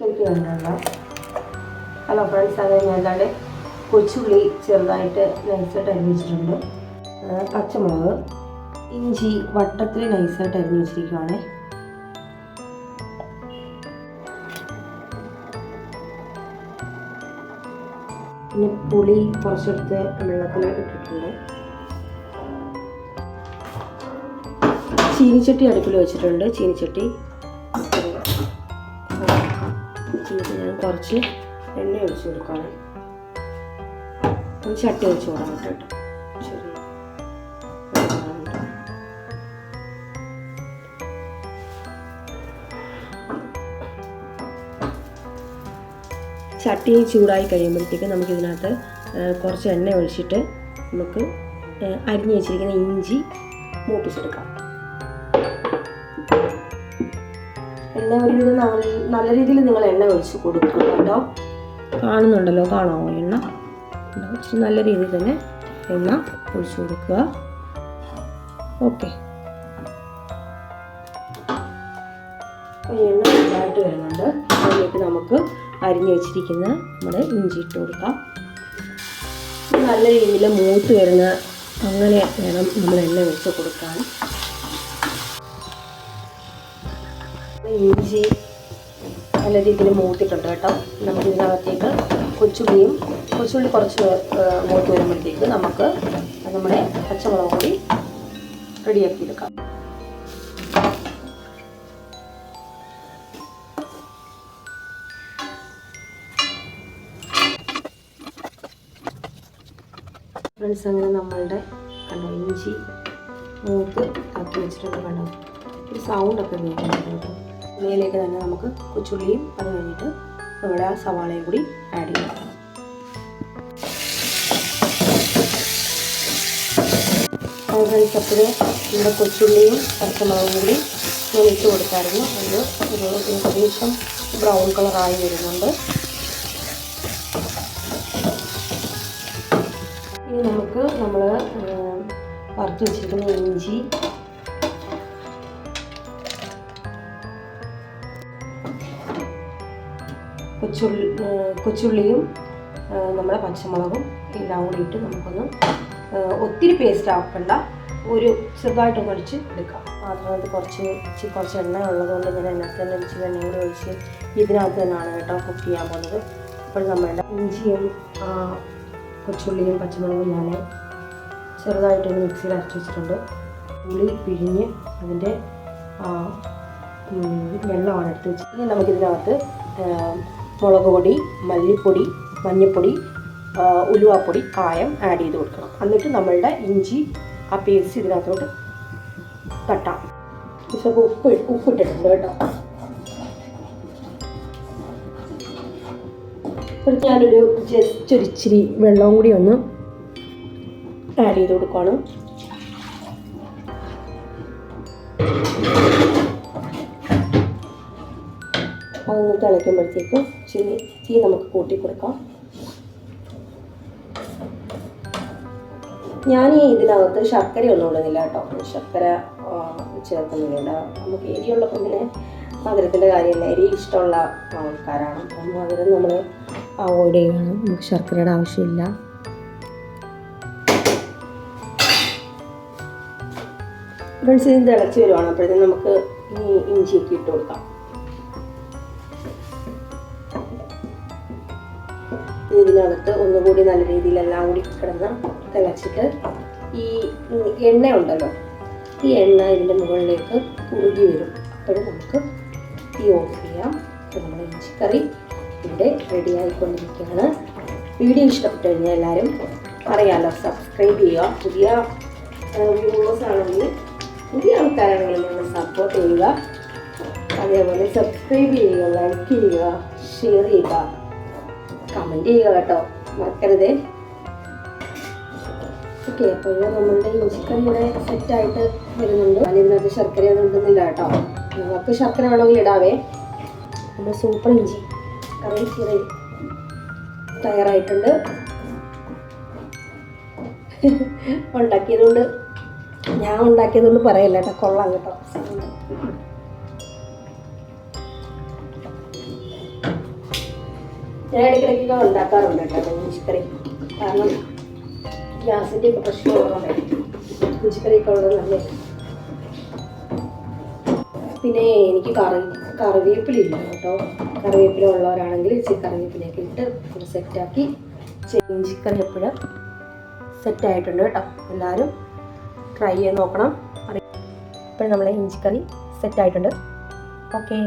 വേണ്ട hello friends ഞാൻ എന്താണ്ട് കൊച്ചുള്ളി ചെറുതായിട്ട് നൈസായിട്ട് അരിഞ്ഞ് വെച്ചിട്ടുണ്ട്. പച്ചമുളക് ഇഞ്ചി വട്ടത്തിൽ നൈസായിട്ട് അരിഞ്ഞ് വെച്ചിരിക്കുവാണ്. പിന്നെ പുളി കുറച്ചെടുത്ത് വെള്ളത്തിൽ ഇട്ടിട്ടുണ്ട്. ചീനിച്ചട്ടി അടുപ്പിൽ വെച്ചിട്ടുണ്ട്. ചീനിച്ചട്ടി ചീനിച്ചട്ടി ഞാൻ കുറച്ച് എണ്ണ ഒഴിച്ച് കൊടുക്കുകയാണ് ഒരു ചട്ടി ഒഴിച്ച് കൊടുക്കാം കേട്ടോ. ചട്ടി ചൂടായി കഴിയുമ്പോഴത്തേക്ക് നമുക്ക് ഇതിനകത്ത് കുറച്ച് എണ്ണ ഒഴിച്ചിട്ട് നമുക്ക് അരിഞ്ഞ് വെച്ചിരിക്കുന്ന ഇഞ്ചി മൂപ്പിച്ചെടുക്കാം. എണ്ണ ഒരുവിധം നല്ല- രീതിയിൽ നിങ്ങൾ എണ്ണ ഒഴിച്ച് കൊടുക്കുക കേട്ടോ. കാണുന്നുണ്ടല്ലോ കാണാമോ എണ്ണ? ഇച്ചിരി നല്ല രീതിയിൽ തന്നെ എണ്ണ ഒഴിച്ച് കൊടുക്കുക. ഓക്കെ. എണ്ണ നന്നായിട്ട് വരുന്നുണ്ട്. അതിലേക്ക് നമുക്ക് അരിഞ്ഞ് വെച്ചിരിക്കുന്ന നമ്മുടെ ഇഞ്ചി ഇട്ട് കൊടുക്കാം. നല്ല രീതിയിൽ മൂത്ത് വരുന്ന അങ്ങനെ വേണം നമ്മൾ എണ്ണ വെച്ച് കൊടുക്കാൻ. ഇഞ്ചി നല്ല രീതിയിൽ മൂത്തിട്ടുണ്ട് കേട്ടോ. നമുക്ക് ഇതിനകത്തേക്ക് കൊച്ചുള്ളിയും കൊച്ചുള്ളി കുറച്ച് മൂത്ത് വരുമ്പോഴത്തേക്ക് നമുക്ക് നമ്മുടെ പച്ചമുളക് കൂടി റെഡിയാക്കി എടുക്കാം ഫ്രണ്ട്സ് അങ്ങനെ നമ്മളുടെ കണ്ടോ ഇഞ്ചി മൂത്ത് ആക്കി വെച്ചിട്ടുണ്ട് കണ്ടോ? ഒരു സൗണ്ടൊക്കെ കേൾക്കുന്നുണ്ട് കേട്ടോ. ഇതിലേക്ക് തന്നെ നമുക്ക് കൊച്ചുള്ളിയും അത് കഴിഞ്ഞിട്ട് നമ്മുടെ ആ സവാളയും കൂടി ആഡ് ചെയ്യാം. അത് കഴിച്ചപ്പോൾ നമ്മുടെ കൊച്ചുള്ളിയും പച്ചമുളകും കൂടി ഞാൻ ഇട്ട് കൊടുത്തായിരുന്നു. അത് ഒരു ഏകദേശം ബ്രൗൺ കളറായി വരുന്നുണ്ട്. ഇനി നമുക്ക് നമ്മൾ വറുത്ത് വെച്ചിരിക്കുന്ന ഇഞ്ചി കൊച്ചുള്ളി കൊച്ചുള്ളിയും നമ്മുടെ പച്ചമുളകും എല്ലാം കൂടി ഇട്ട് നമുക്കൊന്ന് ഒത്തിരി പേസ്റ്റ് ആക്കണ്ട. ഒരു ചെറുതായിട്ട് അടിച്ച് എടുക്കാം. അതിനകത്ത് കുറച്ച് ഇച്ചിരി കുറച്ച് എണ്ണ ഉള്ളതുകൊണ്ട് ഞാൻ അതിനകത്ത് തന്നെ ഇച്ചിരി എണ്ണ കൂടി ഒഴിച്ച് ഇതിനകത്ത് തന്നെയാണ് കേട്ടോ കുക്ക് ചെയ്യാൻ പോകുന്നത്. അപ്പോൾ നമ്മളുടെ ഇഞ്ചിയും കൊച്ചുള്ളിയും പച്ചമുളകും ഞാൻ ചെറുതായിട്ടൊന്ന് മിക്സിയിൽ അരച്ച് വെച്ചിട്ടുണ്ട്. പുളി പിഴിഞ്ഞ് അതിന്റെ വെള്ളമാണ് എടുത്ത് വെച്ചത്. ഇനി നമുക്കിതിനകത്ത് മുളക് പൊടി മല്ലിപ്പൊടി മഞ്ഞൾപ്പൊടി ഉലുവാപ്പൊടി കായം ആഡ് ചെയ്ത് കൊടുക്കണം. എന്നിട്ട് നമ്മളുടെ ഇഞ്ചി ആ പേസ്റ്റ് ഇതിനകത്തോട്ട് തട്ടാം. ഉപ്പ് ഉപ്പ് ഉപ്പിട്ടിട്ടുണ്ട് കേട്ടോ. അപ്പോൾ ഞാനൊരു ജസ്റ്റ് ഒരു ഇച്ചിരി വെള്ളവും കൂടി ഒന്ന് ആഡ് ചെയ്ത് കൊടുക്കുകയാണ് അതൊന്ന് തിളയ്ക്കുമ്പോഴത്തേക്കും ചില്ലി തീ നമുക്ക് കൂട്ടി കൊടുക്കാം. ഞാൻ ഈ ഇതിനകത്ത് ശർക്കര ഒന്നും ഇടുന്നില്ല കേട്ടോ. ശർക്കര ചേർക്കുന്നില്ല. നമുക്ക് എരിയുള്ളപ്പോൾ പിന്നെ മധുരത്തിന്റെ കാര്യമല്ല എരി ഇഷ്ടമുള്ള ആൾക്കാരാണ്. അപ്പം മധുരം നമ്മൾ അവോയ്ഡ് ചെയ്യണം. നമുക്ക് ശർക്കരയുടെ ആവശ്യമില്ല. ഫ്രണ്ട്സ് ഇത് തിളച്ച് വരുവാണ്. അപ്പോഴത്തേക്കും നമുക്ക് ഈ ഇഞ്ചിയൊക്കെ ഇട്ട് കൊടുക്കാം. ഇതിനകത്ത് ഒന്നുകൂടി നല്ല രീതിയിൽ എല്ലാം കൂടി കിടന്ന് തിളച്ചിട്ട് ഈ എണ്ണ ഉണ്ടല്ലോ ഈ എണ്ണ ഇതിന്റെ മുകളിലേക്ക് കുറുകി വരും. അപ്പോഴും നമുക്ക് ഈ ഓഫ് ചെയ്യാം. അപ്പോൾ നമ്മുടെ ഇഞ്ചിക്കറി ഇവിടെ റെഡി ആയിക്കൊണ്ടിരിക്കുകയാണ്. വീഡിയോ ഇഷ്ടപ്പെട്ടു കഴിഞ്ഞാൽ എല്ലാവരും അറിയാമല്ലോ സബ്സ്ക്രൈബ് ചെയ്യുക. പുതിയ വ്യൂവേഴ്സ് ആണെങ്കിൽ പുതിയ ആൾക്കാരാണെങ്കിൽ നിങ്ങൾ സപ്പോർട്ട് ചെയ്യുക. അതേപോലെ സബ്സ്ക്രൈബ് ചെയ്യുക ലൈക്ക് ചെയ്യുക ഷെയർ ചെയ്യുക. കമന്റ് ചെയ്യുക കേട്ടോ. മറക്കരുതേ. ഓക്കെ അപ്പോൾ നമ്മളുടെ ഇഞ്ചിക്കറി ഇവിടെ സെറ്റായിട്ട് വരുന്നുണ്ട്. അതിനകത്ത് ഇതിനകത്ത് ശർക്കര ഉണ്ടെന്നില്ല കേട്ടോ. നിങ്ങൾക്ക് ശർക്കര വേണമെങ്കിൽ ഇടാവേ. നമ്മൾ സൂപ്പർ ഇഞ്ചി കറി ചെറിയ തയ്യാറായിട്ടുണ്ട്. ഉണ്ടാക്കിയതുകൊണ്ട് ഞാൻ ഉണ്ടാക്കിയതുകൊണ്ട് പറയല്ലേട്ടോ കൊള്ളാം കേട്ടോ. ഞാൻ ഇടയ്ക്കിടയ്ക്കൊക്കെ ഉണ്ടാക്കാറുണ്ട് കേട്ടോ ഇഞ്ചിക്കറി കാരണം ഗ്യാസിന്റെ ഒക്കെ പ്രശ്നമുള്ളതുകൊണ്ട് ഇഞ്ചിക്കറിയൊക്കെ ഉള്ളത് നല്ല പിന്നെ എനിക്ക് കറി കറിവേപ്പില ഇല്ല കേട്ടോ. കറിവേപ്പില ഉള്ളവരാണെങ്കിൽ ഇച്ചിരി കറിവേപ്പിലയൊക്കെ ഇട്ട് സെറ്റാക്കി ഇഞ്ചിക്കറി എപ്പോഴും സെറ്റായിട്ടുണ്ട് കേട്ടോ. എല്ലാവരും ട്രൈ ചെയ്ത് നോക്കണം. ഇപ്പോഴും നമ്മളെ ഇഞ്ചിക്കറി സെറ്റായിട്ടുണ്ട്. ഓക്കേ.